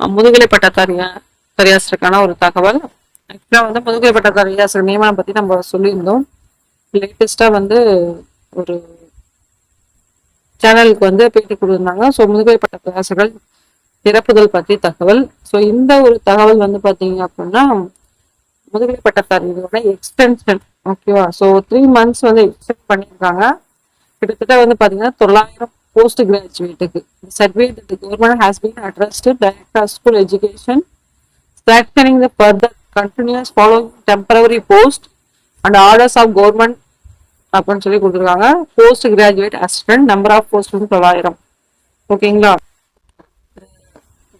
முதுகலை பட்டதாரி பரியாசருக்கான ஒரு தகவல். ஆக்சுவலாக வந்து முதுகலை பட்டதாரி ஆசிரியர் நியமனம் பற்றி நம்ம சொல்லியிருந்தோம். லேட்டஸ்ட்டாக வந்து ஒரு சேனலுக்கு வந்து பேட்டி கொடுத்துருந்தாங்க. ஸோ முதுகலை பட்ட ஆசிரியர்கள் நிரப்புதல் பற்றி தகவல். ஸோ இந்த ஒரு தகவல் வந்து பார்த்தீங்க அப்படின்னா முதுகலை பட்டதாரிகளோட எக்ஸ்டென்ஷன் ஓகேவா ஸோ த்ரீ மந்த்ஸ் வந்து எக்ஸ்டெண்ட் பண்ணியிருக்காங்க. கிட்டத்தட்ட வந்து பார்த்தீங்கன்னா தொள்ளாயிரம் post கிராஜுவேட்டுக்கு survey that government has been addressed director school education strengthening the further continues follow temporary post and orders of government அப்படின்னு சொல்லி கொடுத்துருக்காங்க. Post graduate assistant number of post வந்து தொள்ளாயிரம். ஓகேங்களா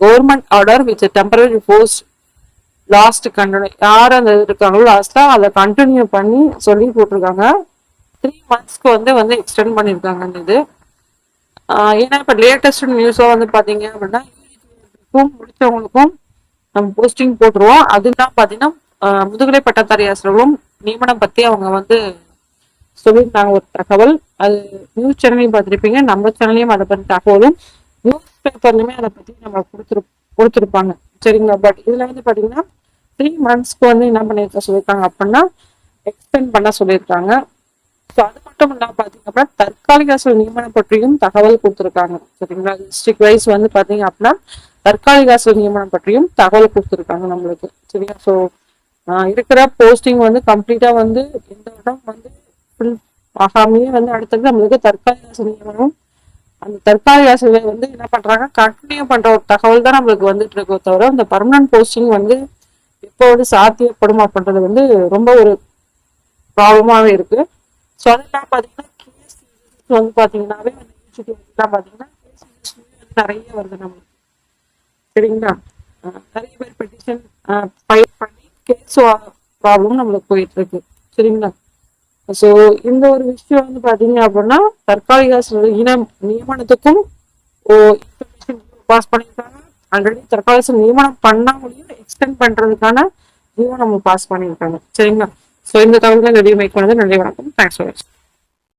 government order with temporary post last continue யார் அந்த இது இருக்காங்களோ லாஸ்ட்டாக அதை கண்டினியூ பண்ணி சொல்லி போட்டிருக்காங்க த்ரீ மந்த்ஸ்க்கு வந்து வந்து எக்ஸ்டெண்ட் பண்ணியிருக்காங்க இது. ஏன்னா இப்போ லேட்டஸ்ட் நியூஸாக வந்து பார்த்தீங்க அப்படின்னா முடித்தவங்களுக்கும் முடிச்சவங்களுக்கும் நம்ம போஸ்டிங் போட்டுருவோம். அதுதான் பார்த்தீங்கன்னா முதுகலை பட்டதாரி ஆசிரியர்களும் நியமனம் பற்றி அவங்க வந்து சொல்லியிருந்தாங்க ஒரு தகவல். அது நியூஸ் சேனலையும் பார்த்துருப்பீங்க. நம்ம சேனல்லையும் அதை பற்றி தகவலும் நியூஸ் பேப்பர்லையுமே அதை பற்றி நம்ம கொடுத்துரு கொடுத்துருப்பாங்க. சரிங்களா? பட் இதில் வந்து பார்த்தீங்கன்னா த்ரீ மந்த்ஸ்க்கு வந்து என்ன பண்ணியிருக்க சொல்லியிருக்காங்க அப்படின்னா எக்ஸ்டெண்ட் பண்ண சொல்லியிருக்காங்க. ஸோ அது மட்டும் இல்லாமல் பார்த்தீங்க அப்படின்னா தற்காலிக ஆசிரியர் நியமனம் பற்றியும் தகவல் கொடுத்துருக்காங்க. சரிங்களா? டிஸ்ட்ரிக்ட் வைஸ் வந்து பார்த்தீங்க அப்படின்னா தற்காலிக ஆசிரியர் நியமனம் பற்றியும் தகவல் கொடுத்துருக்காங்க நம்மளுக்கு. சரியா? ஸோ இருக்கிற போஸ்டிங் வந்து கம்ப்ளீட்டா வந்து இந்த இடம் வந்து ஆகாமையே வந்து அடுத்தது நம்மளுக்கு தற்காலிக ஆசிரியர் நியமனம் அந்த தற்காலிக ஆசிரியர் வந்து என்ன பண்றாங்க கண்டினியூ பண்ற ஒரு தகவல் தான் நம்மளுக்கு வந்துட்டு இருக்கோ தவிர இந்த பர்மனன்ட் போஸ்டிங் வந்து எப்போ வந்து சாத்தியப்படும் அப்படின்றது வந்து ரொம்ப ஒரு ப்ராப்ளமாவே இருக்கு. ஸோ அதெல்லாம் பார்த்தீங்கன்னா கேஸ் வந்து பார்த்தீங்கன்னாவே வந்து யூனிவர்சிட்டிலாம் பார்த்தீங்கன்னா கேஸ் நிறைய வருது நம்மளுக்கு சரிங்களா நிறைய பேர் பெட்டிஷன் ஃபைல் பண்ணி கேஸ் ப்ராப்ளம் நம்மளுக்கு போயிட்டு இருக்கு சரிங்களா ஸோ இந்த ஒரு விஷயம் வந்து பார்த்தீங்க அப்படின்னா தற்காலிக இன நியமனத்துக்கும் ஓ இன்ஃபர்மேஷன் பாஸ் பண்ணியிருக்காங்க ஆல்ரெடி தற்காலிக நியமனம் பண்ணாமலையும் எக்ஸ்டெண்ட் பண்றதுக்கான இதுவும் நம்ம பாஸ் பண்ணியிருக்காங்க சரிங்களா ஸோ இந்த தகவல்கள் நிறைய மேக் பண்ணது நன்றி வணக்கம். Thanks for